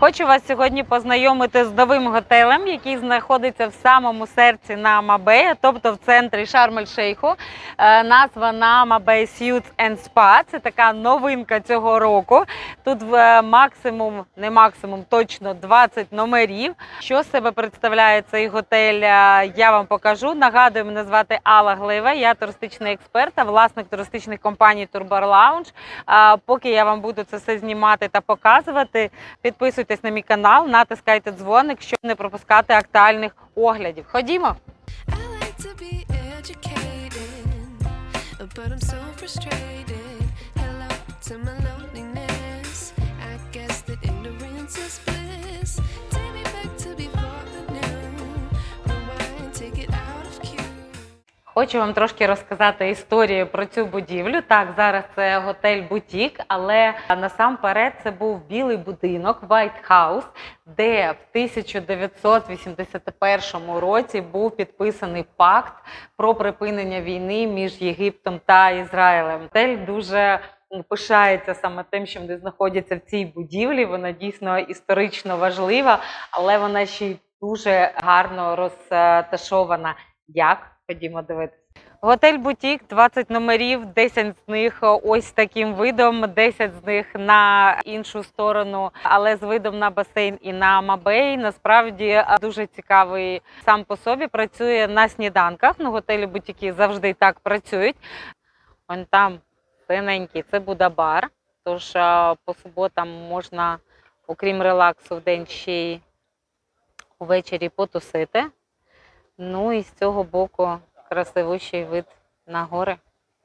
Хочу вас сьогодні познайомити з новим готелем, який знаходиться в самому серці Нама Бея, тобто в центрі Шарм-ель-Шейху. Е, Назва Нама Бей Suites and Spa. Це така новинка цього року. Тут в максимум, не максимум, точно 20 номерів. Що себе представляє цей готель? е, Я вам покажу. Нагадую, мене звати Алла Глива. Я туристичний експерт та власник туристичних компаній Turbar Lounge. Поки я вам буду це все знімати та показувати, підписуйтесь на мій канал, натискайте дзвоник, щоб не пропускати актуальних оглядів. Ходімо. But I'm so frustrated. Hello to my. Хочу вам трошки розказати історію про цю будівлю. Так, зараз це готель Бутік, але насамперед це був білий будинок White House, де в 1981 році був підписаний пакт про припинення війни між Єгиптом та Ізраїлем. Готель дуже пишається саме тим, що вони знаходяться в цій будівлі. Вона дійсно історично важлива, але вона ще й дуже гарно розташована. Як? Ходімо дивитися. Готель Бутік, 20 номерів, 10 з них ось таким видом, 10 з них на іншу сторону, але з видом на басейн і на Мабей. Насправді е, дуже цікавий сам по собі. Працює на сніданках. Ну, готелі бутіки завжди так працюють. Вон там синенький, це буде бар. Тож е, по суботам можна, окрім релаксу, в день ще й увечері потусити. Ну і з цього боку красивущий вид на гори.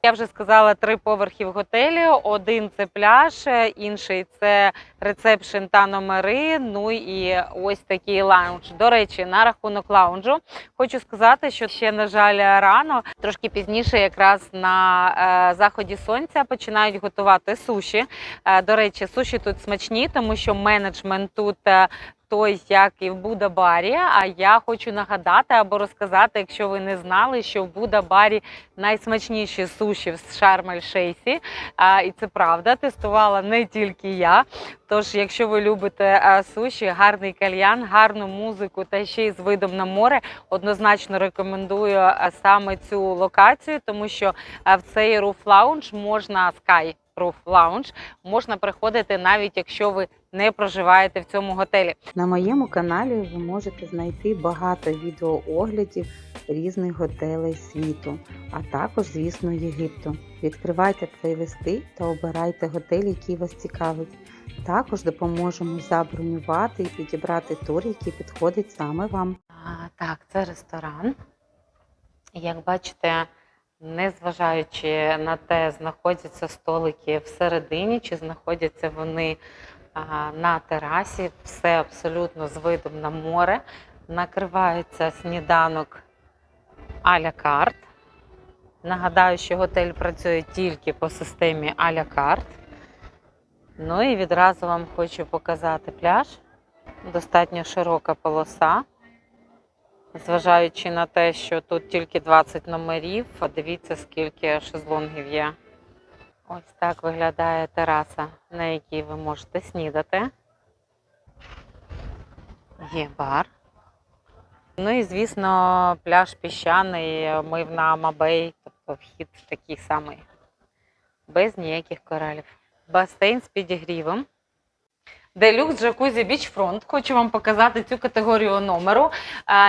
Я вже сказала три поверхи в готелі. Один це пляж, е, інший це рецепшн та номери. Ну і ось такий лаунж. До речі, на рахунок лаунжу хочу сказати, що ще на жаль рано. Трошки пізніше, якраз на е, заході сонця, починають готувати суші. Е, до речі, суші тут смачні, тому що менеджмент тут. Той, як і в Буда-барі. А я хочу нагадати або розказати, якщо ви не знали, що в Буда-барі найсмачніші суші в Шарм-ель-Шейсі. А, І це правда, тестувала не тільки я. Тож, якщо ви любите суші, гарний кальян, гарну музику та ще й з видом на море, однозначно рекомендую саме цю локацію, тому що в цей Lounge можна Sky Roof Lounge можна приходити навіть якщо ви не проживаєте в цьому готелі. На моєму каналі ви можете знайти багато відеооглядів різних готелей світу, а також, звісно, Єгипту. Відкривайте плейлисти та обирайте готель, який вас цікавить. Також допоможемо забронювати і підібрати тур, який підходить саме вам. А, так, це ресторан. Як бачите, незважаючи на те, знаходяться столики всередині, чи знаходяться вони на терасі, все абсолютно з видом на море. Накривається сніданок а-ля карт. Нагадаю, що готель працює тільки по системі а-ля карт. Ну і відразу вам хочу показати пляж. Достатньо широка полоса. Зважаючи на те, що тут тільки 20 номерів, дивіться, скільки шезлонгів є. Ось так виглядає тераса, на якій ви можете снідати. Є бар. Ну і, звісно, пляж піщаний, ми в Наамабей, тобто вхід такий самий, без ніяких коралів. Басейн з підігрівом. Делюкс джакузі бічфронт. Хочу вам показати цю категорію номеру.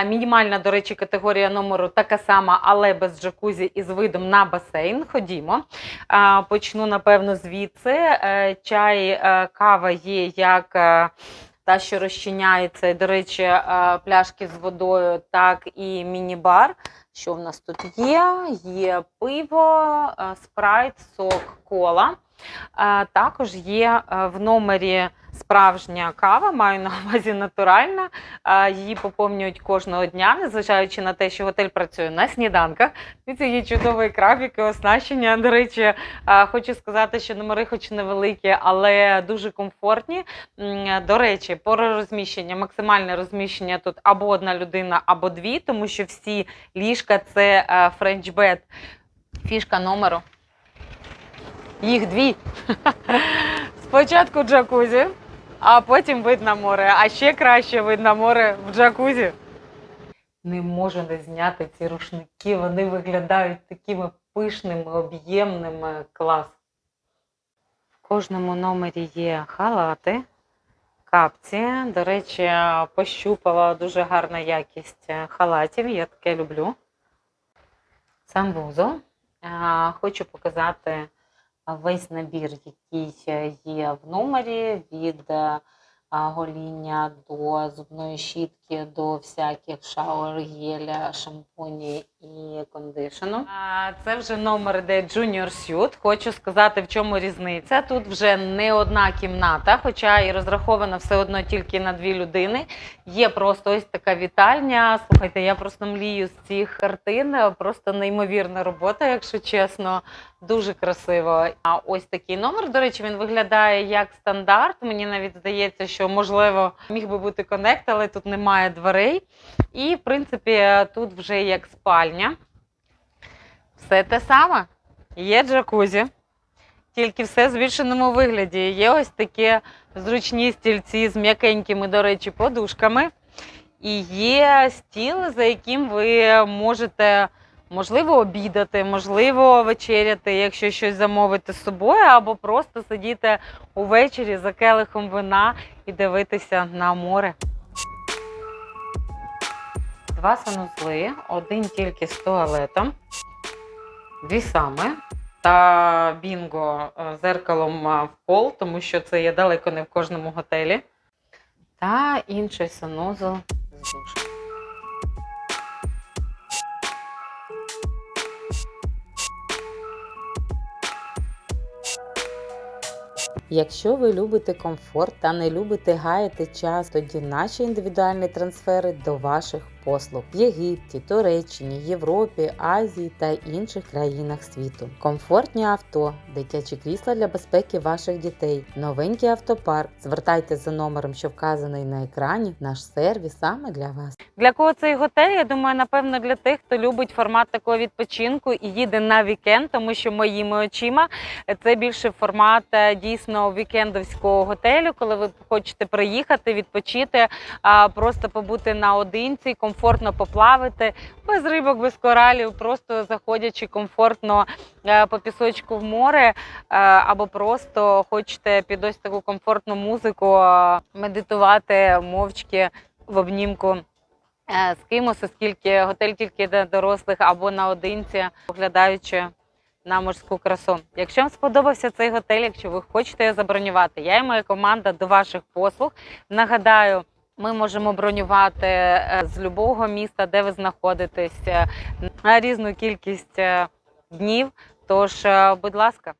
Мінімальна, до речі, категорія номеру така сама, але без джакузі і з видом на басейн. Ходімо. Почну, напевно, звідси. Е, Чай, е, кава є як. е, Та, що розчиняється, і, до речі, пляшки з водою, так і міні-бар. Що в нас тут є? Є пиво, спрайт, сок, кола. Також є е, в номері справжня кава, маю на увазі натуральна. Її поповнюють кожного дня, незважаючи на те, що готель працює на сніданках. Це є чудовий графік і оснащення. До речі, е, хочу сказати, що номери, хоч невеликі, але дуже комфортні. До речі, по розміщення, максимальне розміщення тут або одна людина, або дві, тому що всі ліжка це bed. Фішка номеру. Їх дві. Спочатку джакузі, а потім вид на море. А ще краще вид на море в джакузі. Не можу не зняти ці рушники. Вони виглядають такими пишними, об'ємними. Клас. В кожному номері є халати, капці. До речі, пощупала дуже гарна якість халатів. Я таке люблю. Санвузол. Хочу показати весь набір, який є в номері від е, гоління до зубної щітки, до всяких шауер, геля, шампуні і кондишену. А, Це вже номер, де Junior Suite. Хочу сказати, в чому різниця. Тут вже не одна кімната, хоча і розрахована все одно тільки на дві людини. Є просто ось така вітальня. Слухайте, я просто млію з цих картин. Просто неймовірна робота, якщо чесно. Дуже красиво. А ось такий номер, до речі, він виглядає як стандарт. Мені навіть здається, що можливо міг би бути конект, але тут немає дверей. І, в принципі, тут вже як спальня. Все те саме. Є джакузі, тільки все в збільшеному вигляді. Є ось такі зручні стільці з м'якенькими, до речі, подушками. І є стіл, за яким ви можете можливо обідати, можливо, вечеряти, якщо щось замовити з собою, або просто сидіти увечері за келихом вина і дивитися на море. Два санузли, один тільки з туалетом, дві саме. Та бінго е, зеркалом е, в пол, тому що це є далеко не в кожному готелі. Та інший санузел з душем. Якщо ви любите комфорт та не любите гаяти час, тоді наші індивідуальні трансфери до ваших послуг в Єгипті, Туреччині, Європі, Азії та інших країнах світу. Комфортні авто, дитячі крісла для безпеки ваших дітей, новенький автопарк. Звертайте за номером, що вказаний на екрані. Наш сервіс саме для вас. Для кого цей готель? Я думаю, напевно, для тих, хто любить формат такого відпочинку і їде на вікенд, тому що моїми очима це більше формат е, дійсно вікендовського готелю, коли ви хочете приїхати, відпочити, просто побути наодинці, комфортно поплавати, без рибок, без коралів, просто заходячи комфортно е, по пісочку в море, е, або просто хочете під ось таку комфортну музику е, медитувати мовчки в обнімку з кимось, оскільки готель тільки для дорослих або наодинці, поглядаючи на морську красу. Якщо вам сподобався цей готель, якщо ви хочете його забронювати, я і моя команда до ваших послуг. Нагадаю, ми можемо бронювати е, з любого міста, де ви знаходитесь, е, на різну кількість е, днів. Тож, будь ласка,